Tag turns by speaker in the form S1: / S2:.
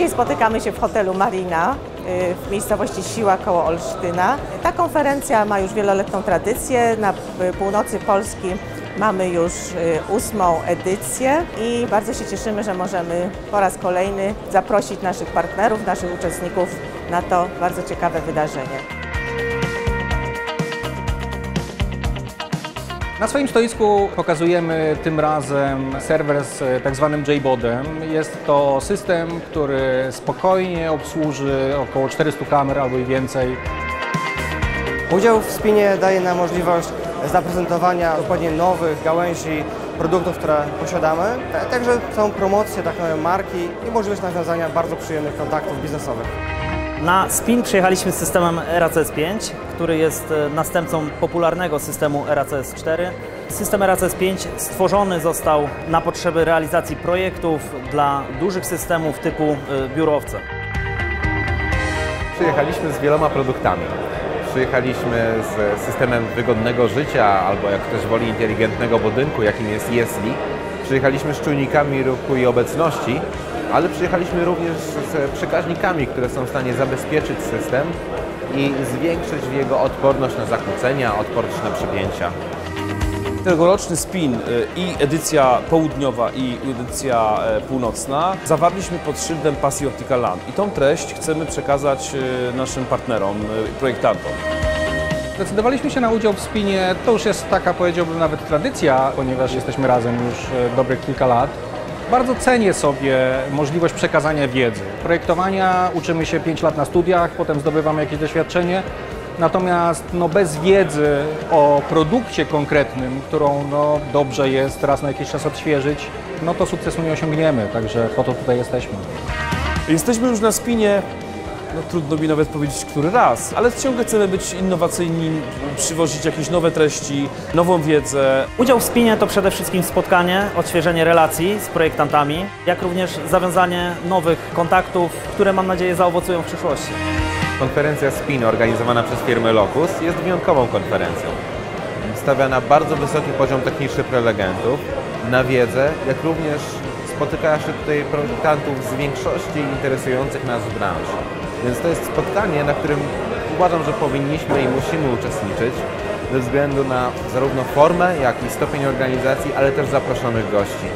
S1: Dzisiaj spotykamy się w hotelu Marina y, w miejscowości Siła koło Olsztyna. Ta konferencja ma już wieloletnią tradycję. Na północy Polski mamy już y, ósmą edycję i bardzo się cieszymy, że możemy po raz kolejny zaprosić naszych partnerów, naszych uczestników na to bardzo ciekawe wydarzenie.
S2: Na swoim stoisku pokazujemy tym razem serwer z tak zwanym JBODem. Jest to system, który spokojnie obsłuży około 400 kamer albo i więcej.
S3: Udział w spinie daje nam możliwość zaprezentowania dokładnie nowych gałęzi produktów, które posiadamy. Także są promocje, tak marki i możliwość nawiązania bardzo przyjemnych kontaktów biznesowych.
S4: Na Spin przyjechaliśmy z systemem ERACS 5, który jest e, następcą popularnego systemu ERACS 4. System ERACS 5 stworzony został na potrzeby realizacji projektów dla dużych systemów typu e, biurowce.
S5: Przyjechaliśmy z wieloma produktami. Przyjechaliśmy z systemem wygodnego życia, albo jak ktoś woli inteligentnego budynku, jakim jest Jesli. Przyjechaliśmy z czujnikami ruchu i obecności, ale przyjechaliśmy również z przekaźnikami, które są w stanie zabezpieczyć system i zwiększyć jego odporność na zakłócenia, odporność na przypięcia.
S6: Tegoroczny spin y, i edycja południowa i edycja e, północna zawarliśmy pod szyldem Pasji Optical Land i tą treść chcemy przekazać y, naszym partnerom, y, projektantom.
S2: Zdecydowaliśmy się na udział w spinie. To już jest taka, powiedziałbym, nawet tradycja, ponieważ jesteśmy razem już e, dobrych kilka lat. Bardzo cenię sobie możliwość przekazania wiedzy. Projektowania uczymy się 5 lat na studiach, potem zdobywamy jakieś doświadczenie. Natomiast no, bez wiedzy o produkcie konkretnym, którą no, dobrze jest raz na jakiś czas odświeżyć, no to sukcesu nie osiągniemy, także po to tutaj jesteśmy.
S6: Jesteśmy już na spinie, no trudno mi nawet powiedzieć który raz, ale ciągle chcemy być innowacyjni, przywozić jakieś nowe treści, nową wiedzę.
S4: Udział w Spinie to przede wszystkim spotkanie, odświeżenie relacji z projektantami, jak również zawiązanie nowych kontaktów, które mam nadzieję zaowocują w przyszłości.
S5: Konferencja SPIN organizowana przez firmę Locus jest wyjątkową konferencją. Stawia na bardzo wysoki poziom techniczny prelegentów, na wiedzę, jak również spotyka się tutaj projektantów z większości interesujących nas branż. Więc to jest spotkanie, na którym uważam, że powinniśmy i musimy uczestniczyć ze względu na zarówno formę, jak i stopień organizacji, ale też zaproszonych gości.